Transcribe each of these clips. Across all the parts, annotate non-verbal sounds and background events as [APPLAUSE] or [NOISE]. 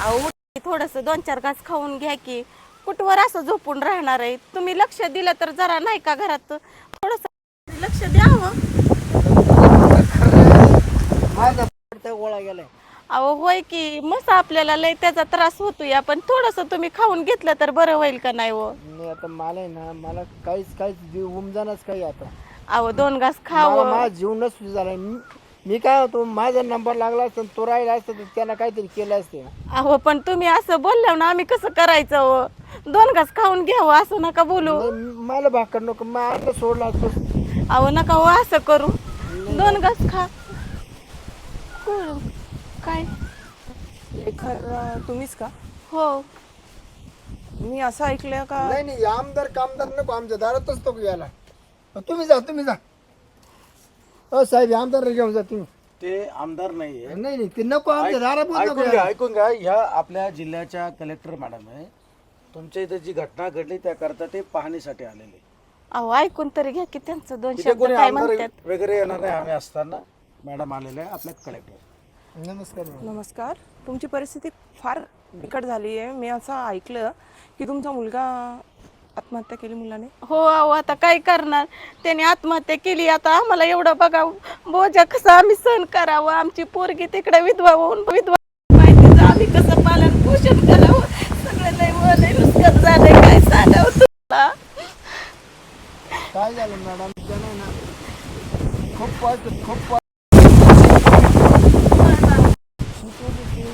अहो थोडस दोन चार घास खाऊन घ्या की. कुठवर असं झोपून राहणार आहे? तुम्ही लक्ष दिलं तर जरा नाही का घरात? थोडस लक्ष द्यावं गोळा गेलाय अहो होय की मस्त आपल्याला लय त्याचा त्रास होतोय. पण थोडस तुम्ही खाऊन घेतलं तर बरं होईल का नाही हो? नाही आता मला आहे ना मला काहीच काहीच जीव उमजानच काही आता. अहो दोन घास खावं. माझा जीव नसू झालाय. मी काय होतो माझा नंबर लागला असता तो राहिला असता तर त्यानं काहीतरी केलं असते. अहो पण तुम्ही असं बोलल्यावर ना आम्ही कसं करायचं हो? दोन घास खाऊन घ्यावं असं नका बोलू. मला भाकर नको मग आता सोडला असतो. अहो नका हो असं करू. दोन घास खा. कोण? काय? खरं तुम्हीच का? हो. मी असं ऐकलं का? नाही नाही आमदार कामदार नको आमच्या दारातच तो यायला. तुम्ही जा तुम्ही जा. हो साहेब आमदार घेऊन जा तुम्ही. ते आमदार नाहीये. नाही नाही ते नको आमच्या दारात नको ऐकून घ्या यायला. ऐकून घ्या. ह्या आपल्या जिल्ह्याच्या कलेक्टर मॅडम आहे तुमच्या इथे जी घटना घडली त्याकरता ते पाहणीसाठी आलेले. अहो ऐकून तरी घ्या की त्यांचं दोन तिथे शब्द कोणी काय आमदार म्हणतात? वगैरे येणार नाही आम्ही असताना मॅडम आलेले आहे आपल्या कलेक्टर. नमस्कार मॅडम. नमस्कार. तुमची परिस्थिती फार बिकट झाली आहे मी असं ऐकलं की तुमचा मुलगा आत्महत्या केली मुलाने? हो अहो आता काय करणार? त्याने आत्महत्या केली. आता आम्हाला एवढं बघा बोजा कसं आम्ही सहन करावं? आमची पोरगी तिकडे विधवा होऊन विधवा माहितीच आम्ही कसं पालन पोषण करावं? सगळं लय व लय झालंय. काय सांगावं तुला काय झालं मॅडम? त्यानं ना. खूप वाईट खूप वाईट.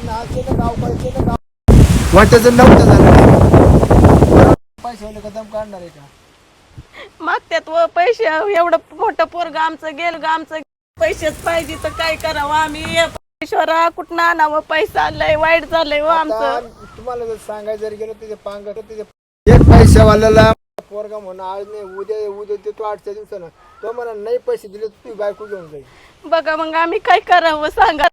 नाचेलं गाव पाहिजे गाव वाटायचं नव्हतं झालं. पैसे कदम काढणार आहे का? मागत्यात व पैसे एवढं मोठं पोरग आमचं गेलं ग आमचं पैसेच पाहिजे तर काय करावं आम्ही? ईश्वरा कुठं आणावं? पैसा लय वाईट झालंय व आमचं. आता तुम्हाला जर सांगायचं जर गेलं त्याचे पांग त्याचे एक पैशावाल्याला पोरगा म्हणा आज नाही उद्या उद्या देतो आठच्या दिवसानं तो म्हणा नाही पैसे दिले तर तू बायको घेऊन जाईल. बघा मग आम्ही काय करावं सांगा.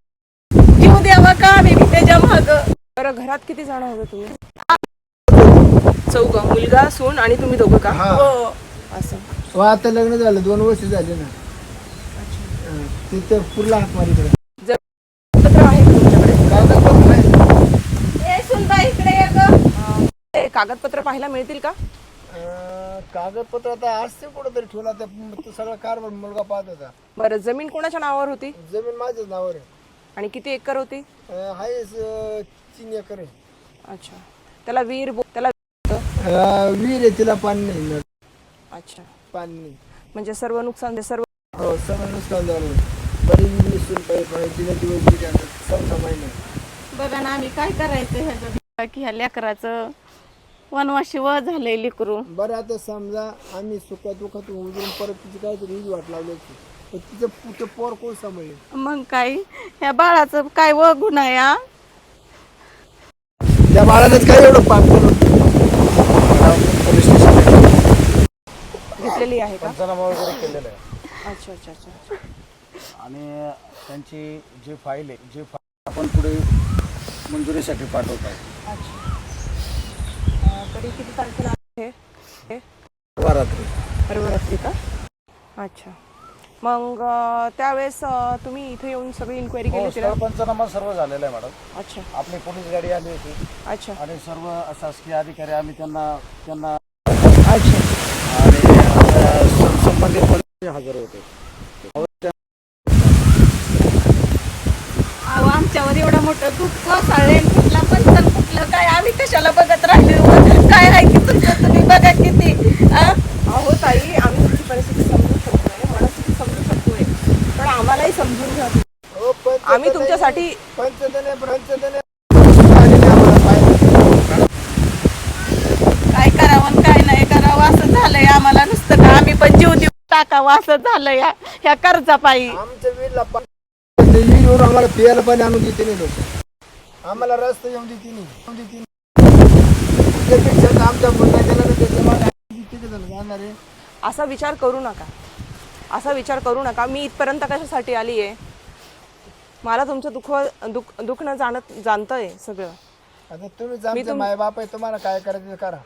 जीव द्यावा का आम्ही त्याच्या माग. बरं घरात किती जण होते तुम्ही? चौघ मुलगा सून आणि तुम्ही दोघं का? हा. हो. असं. हो, आता लग्न झालं दोन वर्ष झाले ना. हा, तिथे पुरला हात मारीकडे जर पत्र आहे का तुमच्याकडे? कागदपत्र नाही. ए सुनबाई इकडे ये ग. ते कागदपत्र पाहायला मिळतील का? अं, कागदपत्र आता असते कुठंतरी ठेवला तर तो सगळा कारभार मुलगा पाहत होता. बरं जमीन कोणाच्या नावावर होती? जमीन माझ्याच नावावर आहे. आणि किती एकर होती? अं, आहे तीन एकर आहे. अच्छा. त्याला वीर बो- त्याला अं, विहीर आहे तिला पाणी नाही नळ. अच्छा. पाणी नाही. म्हणजे सर्व नुकसान ते सर्व हो सगळं नुकसान झालं. बरी निसून पाहिजे तिला दिवस गेले आता चौथा महिना. बघा ना आम्ही काय करायचं ह्याचं की ह्या लेकराचं वनवाशी व झालंय लेकरू. बरं आता समजा आम्ही सुखात दुखात उजरून परत तिची काहीतरी रीज वाट लावली पण तिचं तिचं पोर कोण सांभाळेल? मग काय? ह्या बाळाचं काय व गुन्हा आहे हा? त्या बाळालाच काय एवढं पाप केलं पोलीस स्टेशन घेतलेली आहे का? पंचनामा वगैरे केलेला आहे. अच्छा अच्छा अच्छा आणि त्यांची जी फाईल आहे जी फाईल आपण पुढे मंजुरीसाठी पाठवत आहोत अच्छा. अं, तरी किती तारखेला आहे? हे? वारात्री परवा रात्री का? अच्छा. मग अं, त्यावेळेस अं, तुम्ही इथे येऊन सगळी इन्क्वायरी केली हो, होती ना स्थळ पंचनामा सर्व झालेला आहे मॅडम अच्छा. आपली पोलीस गाडी आली होती. अच्छा. आणि सर्व शासकीय अधिकारी आम्ही त्यांना त्यांना अच्छा. कोणी हजर होते अहो आमच्यावर एवढं मोठं दुःख कोसळेल कुठला पंचन कुठलं काय आम्ही कशाला बघत राहिले? काय आहे की तुमचं? तुम्ही बघा किती. हा? अहो ताई आम्ही तुमची परिस्थिती समजू शकतोय. मनस्थिती समजू शकतोय. पण आम्हालाही समजून घ्या. हो, आम्ही तुमच्यासाठी पंचदने. काय करावं काय नाही करावं? असं झालंय आम्हाला नुसतं का? आम्ही पण जीव टाकावं असं झालंय ह्या ह्या कर्जापायी आमच्या विहीरला पा- ते विहीरवरून आम्हाला पियाला पाणी आणून देते नाही लोक. आम्हाला रस्ता येऊन देते नाही येऊन देते नाही. त्यापेक्षा तर आमच्या मुलगा गेला ना त्याच्यामागे आम्ही किती जण जाणार आहे? असा विचार करू नका. असा विचार करू नका. मी इथपर्यंत कशासाठी आली आहे? मला तुमचं दुःख दुःख दुखणं जाणत जाणतंय सगळं. आता आमचे माय बाप आहे तुम्हाला काय करायचं ते करा.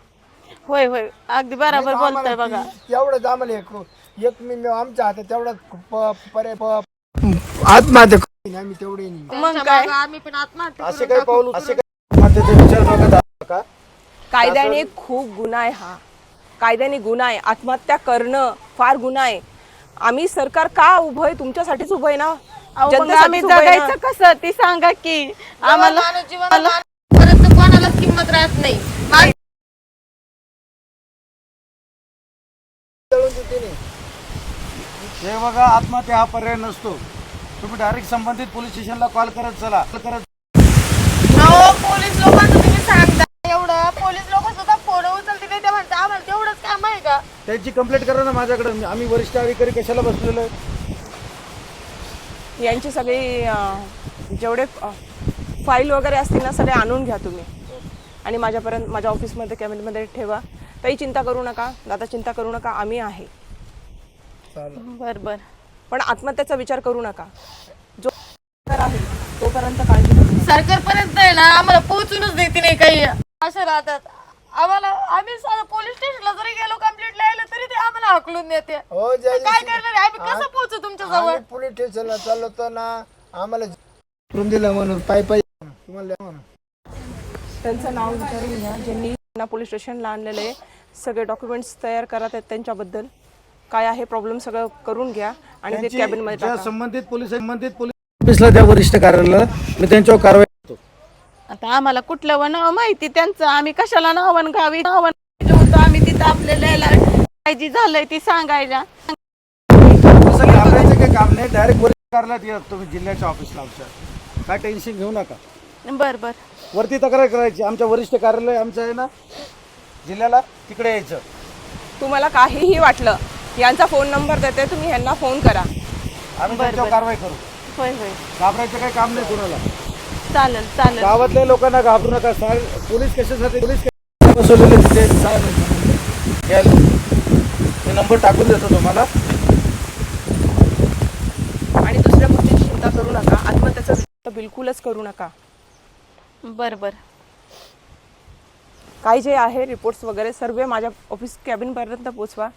होय होय. अगदी बरोबर बोलताय बघा. ती- एवढंच आम्हाला एक एक मी आमच्या हातात तेवढंच प- आत्महत्या करू. आम्ही तेवढे नाही. मग काय? असे काही पाऊल असे काही आत्महत्येचा विचार का? कायद्याने खूप गुन्हा आहे हा. कायद्याने गुन्हा आहे. आत्महत्या करणं फार गुन्हा आहे. आम्ही सरकार का उभं आहे? तुमच्यासाठीच उभं आहे ना? अहो, मग आम्ही जनतेसाठीच उभं आहे ना. जगायचं कसं? ती सांगा की. आम्हाला कोणालाच किंमत राहत नाही. हे बघा आत्महत्या हा पर्याय नसतो. तुम्ही डायरेक्ट संबंधित पोलीस स्टेशनला कॉल करत चला. करत अहो पोलीस लोकांचं तुम्ही सांगता एवढं. पोलीस लोक सुद्धा फोन उचलते नाही ते म्हणतात आम्हाला तेवढंच काम आहे का? त्यांची कंप्लेंट करा ना माझ्याकडे. आम्ही वरिष्ठ अधिकारी कशाला बसलेलो आहे? यांची सगळी अं, जेवढे फाईल वगैरे असतील ना सगळे आणून घ्या तुम्ही. आणि माझ्यापर्यंत माझ्या ऑफिसमध्ये कॅबिनेटमध्ये ठेवा. काही चिंता करू नका. दादा चिंता करू नका. आम्ही आहे. बर बर. पण आत्महत्याचा विचार करू नका. जो आहे तोपर्यंत काळजी करू नका. सरकारपर्यंत आहे ना आम्हाला पोहोचूनच देते नाही काही. असे राहतात. आम्हाला आम्ही पोलीस स्टेशनला जरी गेलो कंप्लेंट लिहायला तरी ते आम्हाला हाकलून देते. हो ज्या काय दिवशी करणार आहे? आम्ही कसं पोहोचू तुमच्या जवळ? आम्ही पोलीस स्टेशनला चाललो होतो ना आम्हाला करून दिलं म्हणून. पाय पाय. तुम्हाला द्या म्हणून. त्यांचं नाव विचारून घ्या. ज्यांनी त्यांना पोलीस स्टेशनला आणलेलं आहे सगळे डॉक्युमेंट्स तयार करा त्या- त्यांच्याबद्दल. काय आहे प्रॉब्लेम सगळं करून घ्या आणि ते ज्या टाका. संबंधित पोलीस संबंधित पोलीस ऑफिसला त्या वरिष्ठ कार्यालयाला मी त्यांच्यावर कारवाई करतो. आता आम्हाला कुठलं व नाव माहिती त्यांचं? आम्ही कशाला नावन घावी नावन होतो आम्ही तिथं आपल्याला काय जी झालंय ती सांगायला. तसं घाबरायचं काही काम नाही. डायरेक्ट वरिष्ठ कार्यालयात या तुम्ही जिल्ह्याच्या ऑफिसला आमच्या. काय टेन्शन घेऊ नका. बर बर. वरती तक्रार करायची. आमच्या वरिष्ठ कार्यालय आमचं आहे ना जिल्ह्याला तिकडे यायचं. तुम्हाला काहीही वाटलं यांचा फोन नंबर देते तुम्ही ह्यांना फोन करा. आम्ही त्यांच्यावर कारवाई करू. होय होय. घाबरायचं काही काम नाही कुणाला. चालेल चालेल. गावातल्या लोकांना घाबरू नका. सार पोलीस कशासाठी पोलीस कशासाठी बसवलेले तिथे साहेब नंबर टाकून देतो तुम्हाला. आणि दुसऱ्या गोष्टीची चिंता करू नका. आत्महत्याचा विचार बिलकुलच करू नका. बर बर. काय जे आहे रिपोर्ट्स वगैरे सर्व माझ्या ऑफिस कॅबिनपर्यंत पोचवा.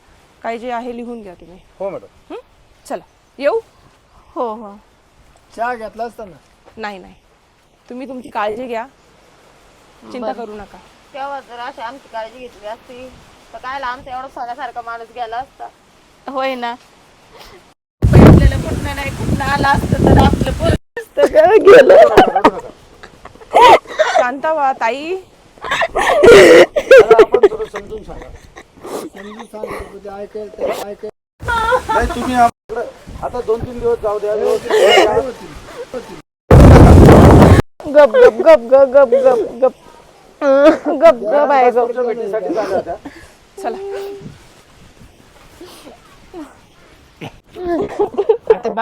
काय जे आहे लिहून घ्या तुम्ही. हो मॅडम हं? चला. येऊ? हो हो. चहा घेतला असताना नाही नाही. तुम्ही तुमची काळजी घ्या. चिंता करू नका. तेव्हा जर अशी आमची काळजी घेतली असती. तर काय आमचा एवढा सोन्यासारखा माणूस गेला असता. होय ना. आपल्याला नाही आला असतं तर आपलं पोरं असतं का? गेलं. [LAUGHS] शांत व्हा ताई. आता दोन तीन दिवस जाऊ द्या. गप गप गप गप गप गप गप. गप आहे गप.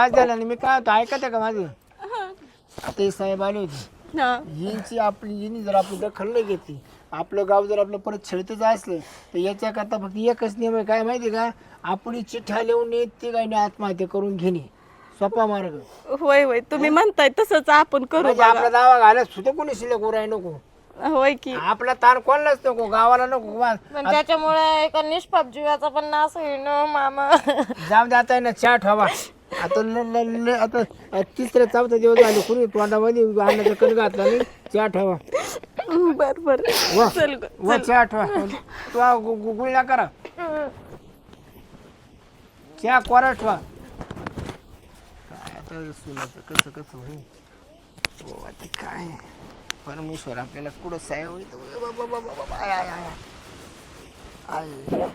झाला आणि मी काय होतो ऐकत आहे का माझी? आता साहेब आले होती. हा. यांची आपली यांनी जर आपली दखल नाही घेतली आपलं गाव जर आपलं परत छळतच असलं तर याच्याकरता फक्त एकच नियम आहे काय माहिती आहे का? आपण चिठ्ठ्या लिहून येत ते काही आत्महत्या करून घेणे. सोपा मार्ग. होय होय. तुम्ही म्हणताय तसंच आपण करू म्हणजे आपला दावा घालायला सुद्धा कोणी शिल्लक उराय नको. होय की. आपला ताण कोणालाच नको गावाला नको वा- पण त्याच्यामुळे एका निष्पाप जीवाचा पण नाश होईल ना मामा. जाऊन जाता आहे ना चहा ठेवा. आता ल- ल- ल- आता तिसरा चौथा दिवस झाले कुणी तोंडामध्ये अन्नाचा कण घातला नाही? चहा ठेवा. बर बर. वा चल ग. वा चहा ठेवा. तू आ गु- गु- गुळण्या करा. चहा कोरा ठेवा. काय आता सुनाचं कसं कसं होईल? हो आता काय? परमेश्वर आपल्याला कुठं साय होईल? बाबा बाबा बाबा आय आय आय. आय.